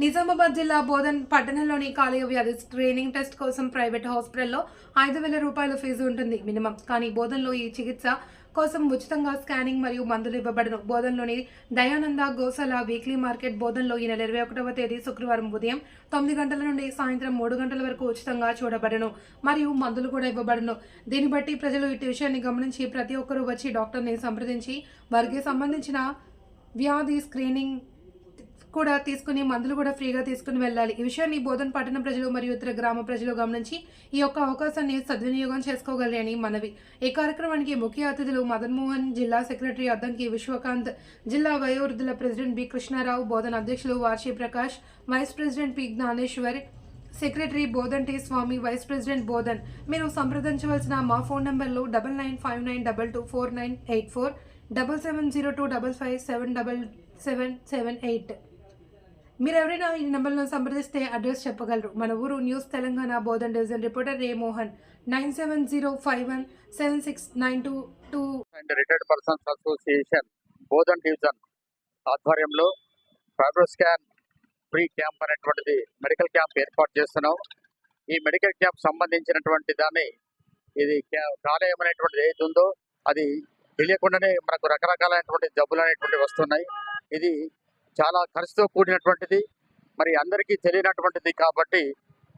నిజామాబాద్ జిల్లా బోధన్ పట్టణంలోని కాలేయ వ్యాధి స్క్రీనింగ్ టెస్ట్ కోసం ప్రైవేట్ హాస్పిటల్లో ఐదు వేల రూపాయల ఫీజు ఉంటుంది మినిమం. కానీ బోధన్లో ఈ చికిత్స కోసం ఉచితంగా స్కానింగ్ మరియు మందులు ఇవ్వబడను. బోధనలోని దయానంద గోసల వీక్లీ మార్కెట్ బోధనలో ఈ నెల ఇరవై ఒకటవ తేదీ శుక్రవారం ఉదయం తొమ్మిది గంటల నుండి సాయంత్రం మూడు గంటల వరకు ఉచితంగా చూడబడను మరియు మందులు కూడా ఇవ్వబడను. దీన్ని బట్టి ప్రజలు ఇటు విషయాన్ని గమనించి ప్రతి ఒక్కరూ వచ్చి డాక్టర్ని సంప్రదించి వారికి సంబంధించిన వ్యాధి స్క్రీనింగ్ కూడా తీసుకుని మందులు కూడా ఫ్రీగా తీసుకుని వెళ్ళాలి. ఈ విషయాన్ని బోధన పట్టణ ప్రజలు మరియు ఇతర గ్రామ ప్రజలు గమనించి ఈ యొక్క అవకాశాన్ని సద్వినియోగం చేసుకోగలని మనవి. ఈ కార్యక్రమానికి ముఖ్య అతిథులు మదన్మోహన్ జిల్లా సెక్రటరీ అద్దంకి విశ్వకాంత్ జిల్లా వయోవృద్ధుల ప్రెసిడెంట్ బి కృష్ణారావు బోధన అధ్యక్షులు వార్షి Prakash vice president P Gnaneshwar secretary Bodhan T Swamy vice president Bodhan. మీరు సంప్రదించవలసిన మా ఫోన్ నంబర్లు double nine five nine double two four nine eight four double seven zero two double five seven double seven seven eight. మీరు ఎవరైనా ఈ నెంబర్లో సంప్రదిస్తే address చెప్పగలరు. మన ఊరు news Telangana Bodhan division reporter ray Mohan nine seven zero five one seven six nine two two and retired persons association Bodhan division ఆధ్వర్యంలో fibro scan free camp అనేటువంటిది మెడికల్ క్యాంప్ ఏర్పాటు చేస్తున్నాం. ఈ మెడికల్ క్యాంప్ సంబంధించినటువంటి దాన్ని ఇది కాలేయం అనేటువంటిది ఏది ఉందో అది తెలియకుండానే మనకు రకరకాలైనటువంటి జబ్బులు అనేటువంటివి వస్తున్నాయి. ఇది చాలా ఖర్చుతో కూడినటువంటిది. మరి అందరికీ తెలియనటువంటిది కాబట్టి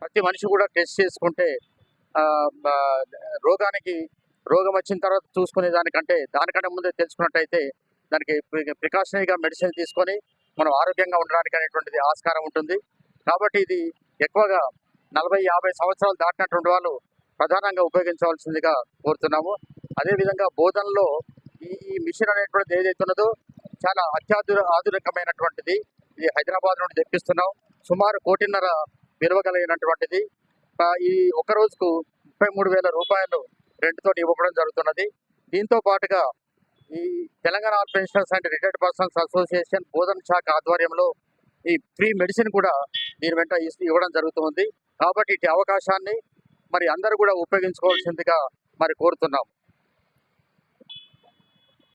ప్రతి మనిషి కూడా టెస్ట్ చేసుకుంటే రోగానికి రోగం వచ్చిన తర్వాత చూసుకునే దానికంటే దానికంటే ముందే తెలుసుకున్నట్టయితే దానికి ప్రికాషనరీగా మెడిసిన్ తీసుకొని మనం ఆరోగ్యంగా ఉండడానికి అనేటువంటిది ఆస్కారం ఉంటుంది. కాబట్టి ఇది ఎక్కువగా నలభై యాభై సంవత్సరాలు దాటినటువంటి వాళ్ళు ప్రధానంగా ఉపయోగించవలసిందిగా కోరుతున్నాము. అదేవిధంగా బోధనలో ఈ ఈ మిషన్ అనేటువంటిది ఏదైతే ఉన్నదో చాలా అత్యాధుర ఆధునికమైనటువంటిది. ఇది హైదరాబాద్ నుండి తెప్పిస్తున్నాం. సుమారు కోటిన్నర విలువ కలిగినటువంటిది. ఈ ఒక రోజుకు ముప్పై మూడు వేల రూపాయలు రెంట్తో ఇవ్వడం జరుగుతున్నది. దీంతో పాటుగా ఈ Telangana pensioners and retired persons association Bodhan శాఖ ఆధ్వర్యంలో ఈ ఫ్రీ మెడిసిన్ కూడా దీని వెంట ఇవ్వడం జరుగుతుంది. కాబట్టి ఇటు అవకాశాన్ని మరి అందరూ కూడా ఉపయోగించుకోవాల్సిందిగా మరి కోరుతున్నాం.